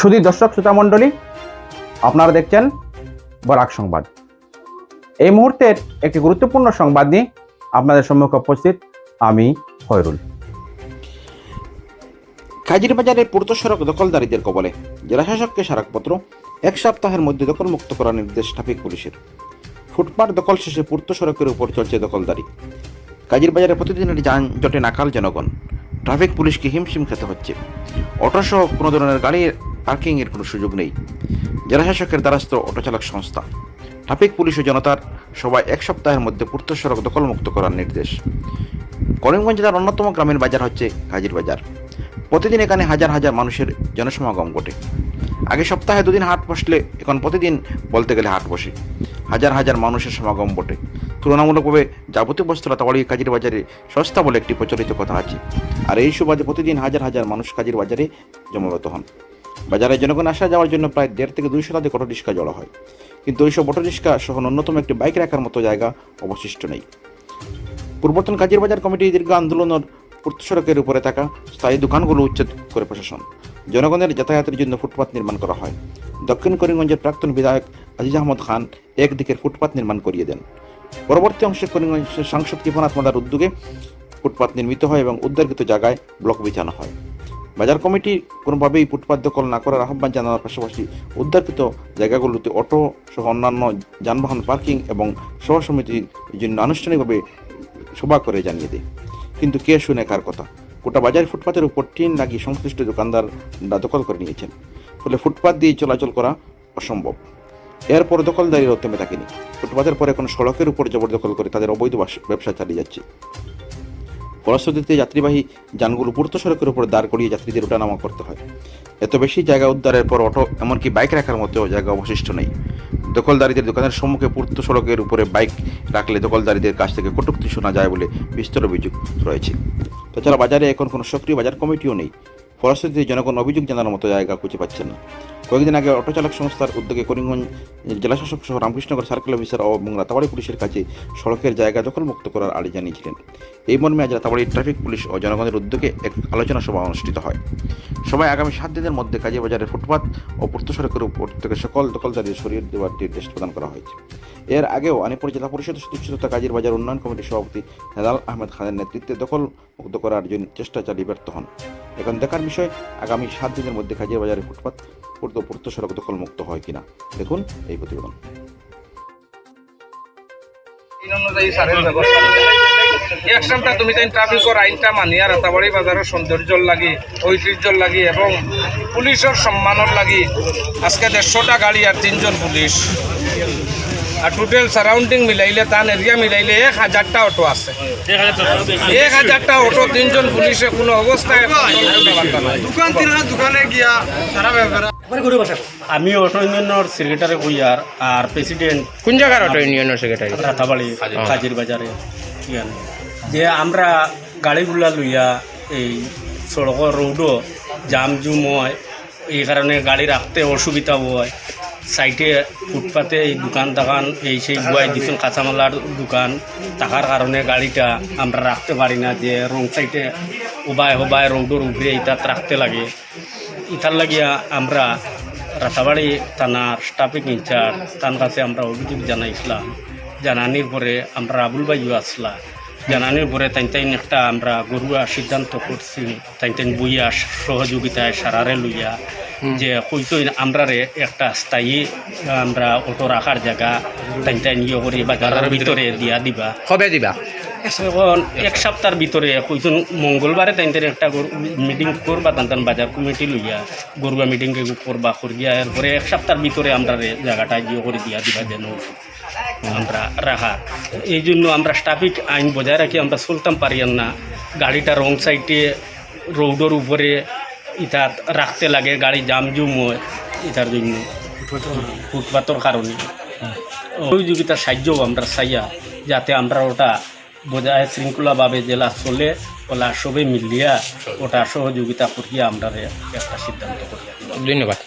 শুধু দর্শক, শ্রোতা মণ্ডলী, আপনারা দেখছেন বরাক সংবাদ। এই মুহূর্তের একটি গুরুত্বপূর্ণ সংবাদ নিয়ে আপনাদের সম্মুখে উপস্থিত আমি হয়রুল কাজির বাজারে পূর্ত সড়ক দখলদারীদের কবলে জেলাশাসককে স্মারকপত্র এক সপ্তাহের মধ্যে দখলমুক্ত করার নির্দেশ ট্রাফিক পুলিশের। ফুটপাত দখল শেষে পূর্ত সড়কের উপর চলছে দখলদারি। কাজির বাজারে প্রতিদিনের যানজটে নাকাল জনগণ। ট্রাফিক পুলিশকে হিমশিম খেতে হচ্ছে। অটোসহ কোনো ধরনের গাড়ির পার্কিংয়ের কোনো সুযোগ নেই। জেলাশাসকের দ্বারস্থ অটো চালক সংস্থা। ট্রাফিক পুলিশ ও জনতার সবাই এক সপ্তাহের মধ্যে পূর্ত সড়ক দখলমুক্ত করার নির্দেশ। করিমগঞ্জ জেলার অন্যতম গ্রামীণ বাজার হচ্ছে কাজির বাজার। প্রতিদিন এখানে হাজার হাজার মানুষের জনসমাগম ঘটে। আগে সপ্তাহে দুদিন হাট বসলে এখন প্রতিদিন বলতে গেলে হাট বসে। হাজার হাজার মানুষের সমাগম বটে। তুলনামূলকভাবে যাবতীয় বস্তু তাওয়াড়ি কাজির বাজারে সস্তা বলে একটি প্রচলিত কথা আছে। আর এই সুবাদে প্রতিদিন হাজার হাজার মানুষ কাজির বাজারে জমাগত হন। বাজারে জনগণ আসা যাওয়ার জন্য প্রায় দেড় থেকে দুই শতাধিক অটো রিক্সা জড়ো হয়। কিন্তু ওইসব অটো রিক্সা সহ ন্যূনতম একটি বাইক রাখার মতো জায়গা অবশিষ্ট নেই। পূর্বতন কাজির বাজার কমিটি দীর্ঘ আন্দোলনের পূর্ত সড়কের উপরে থাকা স্থায়ী দোকানগুলো উচ্ছেদ করে প্রশাসন। জনগণের যাতায়াতের জন্য ফুটপাত নির্মাণ করা হয়। দক্ষিণ করিমগঞ্জের প্রাক্তন বিধায়ক আজিজ আহমদ খান একদিকের ফুটপাত নির্মাণ করিয়ে দেন। পরবর্তী অংশে করিমগঞ্জ সাংসদ কৃপনাথ মাদার উদ্যোগে ফুটপাত নির্মিত হয় এবং উদ্ধারকৃত জায়গায় ব্লক বিছানো হয়। বাজার কমিটি কোনোভাবেই ফুটপাত দখল না করার আহ্বান জানানোর পাশাপাশি উদ্ধারকৃত জায়গাগুলোতে অটো সহ অন্যান্য যানবাহন, পার্কিং এবং সভা সমিতির জন্য আনুষ্ঠানিকভাবে সভা করে জানিয়ে দেয়। কিন্তু কে শুনে কার কথা? গোটা বাজার ফুটপাতের উপর টিন লাগিয়ে সংশ্লিষ্ট দোকানদাররা দখল করে নিয়েছেন। ফলে ফুটপাত দিয়ে চলাচল করা অসম্ভব। এরপর দখলদারিরাও থেমে থাকেনি ফুটপাতের পরে এখন সড়কের উপর জবরদখল করে তাদের অবৈধ বাস- ব্যবসা চালিয়ে যাচ্ছে। ফলশ্রুতিতে যাত্রীবাহী যানগুলো পূর্ত সড়কের উপর দাঁড় করিয়ে যাত্রীদের ওঠানামা করতে হয়। এত বেশি জায়গা উদ্ধারের পর অটো, এমনকি বাইক রাখার মতো জায়গা অবশিষ্ট নেই। দখলদারীদের দোকানের সম্মুখে পূর্ত সড়কের উপরে বাইক রাখলে দখলদারীদের কাছ থেকে কটূক্তি শোনা যায় বলে বিস্তর অভিযোগ রয়েছে। তাছাড়া বাজারে এখন কোনো সক্রিয় বাজার কমিটিও নেই। ফলশ্রুতিতে জনগণ অভিযোগ জানানোর মতো জায়গা খুঁজে পাচ্ছেন না। কয়েকদিন আগে অটো চালক সংস্থার উদ্যোগে করিমগঞ্জ জেলাশাসক সহ রামকৃষ্ণগর সার্কেল অফিসার এবং রাতাবাড়ি পুলিশের কাছে সড়কের জায়গা দখলমুক্ত করার আড়ি জানিয়েছিলেন। এই মর্মে আজ রাতাবাড়ি ট্রাফিক পুলিশ ও জনগণের উদ্যোগে এক আলোচনা সভা অনুষ্ঠিত হয়। সবাই আগামী সাত দিনের মধ্যে কাজী বাজারের ফুটপাত ও পূর্ত সড়কের উপর থেকে সকল দখলদারি সরিয়ে দেওয়ার নির্দেশ প্রদান করা হয়েছে। এর আগেও আনিপুর জেলা পরিষদের সদস্য তথা কাজীর বাজার উন্নয়ন কমিটির সভাপতি হেলাল আহমেদ খানের নেতৃত্বে দখল মুক্ত করার জন্য চেষ্টা চালিয়ে ব্যর্থ হন। এখন দেখার বিষয়, আগামী সাত দিনের মধ্যে কাজীর বাজারের ফুটপাত পূর্ত পূর্ত সড়ক দখল মুক্ত হয় কিনা দেখুন এই প্রতিবেদন আইন অনুযায়ী সারের ব্যবস্থা নিতে হবে। এক সপ্তাহ তুমি তাই ট্রাফিকর আইনটা মানি আর রাতাবাড়ি বাজারের সৌন্দর্যর লাগি ঐতিহ্যর লাগি এবং পুলিশের সম্মানের লাগি আজকে দেড়শোটা গাড়ি আর তিনজন পুলিশ আর টোটাল সারাউন্ডিং মিলাইলে তান এরিয়া মিলাইলে এক হাজারটা অটো আছে এক হাজারটা অটো তিনজন পুলিশে কোনো অবস্থায়। দোকান তিনা দোকানে গিয়া সারা ব্যাপারে আমি অটো ইউনিয়নের সেক্রেটারি হইয়ার আর আর প্রেসিডেন্ট কোন জায়গার অটো ইউনিয়নের সেক্রেটারি রাতাবাড়ি কাজির বাজারে। যে আমরা গাড়িগুলা লইয়া এই সড়ক রোডও জাম জুম হয় এই কারণে গাড়ি রাখতে অসুবিধা হয়। সাইটে ফুটপাতে এই দোকান দোকান এই সেই বুয়াই দিচ্ছেন কাঁচামালার দোকান থাকার কারণে গাড়িটা আমরা রাখতে পারি না যে রং সাইটে উবায় হবায় রোডের উপরে ইটাত রাখতে লাগে। ইটার লাগিয়া আমরা রাতাবাড়ি থানার স্টাফিং ইনচার্জ তার কাছে আমরা অভিযোগ জানাইছিলাম জানানির পরে আমরা আবুল বাইও আসলা। জানানির পরে তাই তাই একটা আমরা গরুয়া সিদ্ধান্ত করছি তাই তাই বইয়া সহযোগিতায় সারারে লইয়া যে হয়তো আমরা রে একটা স্থায়ী আমরা অটো রাখার জায়গা তাই তাই ইয়ে করে বাজারের ভিতরে দিয়া দিবা। কবে দিবা? এখন এক সপ্তাহের ভিতরে কইজন মঙ্গলবারে তাই তাই একটা মিটিং করবা তান বাজার কমিটি লইয়া গরুয়া মিটিং করবা করিয়া এরপরে এক সপ্তাহের ভিতরে আমরা জায়গাটা গিয়ে করে দিয়া দিবা যেন আমরা রাখা এই জন্য আমরা ট্রাফিক আইন বজায় রাখি আমরা চলতাম পারিয়ান না। গাড়িটা রং সাইডে রোডের উপরে ইটার রাখতে লাগে গাড়ি জাম জুম হয় ইটার জন্য। ফুটপাথর কারণে। সহযোগিতার সাহায্য আমরা চাইয়া যাতে আমরা ওটা বজায় শৃঙ্খলাভাবে জেলা চলে ওলা সবে মিলিয়া ওটা সহযোগিতা করিয়া আমরা একটা সিদ্ধান্ত করিয়া ধন্যবাদ।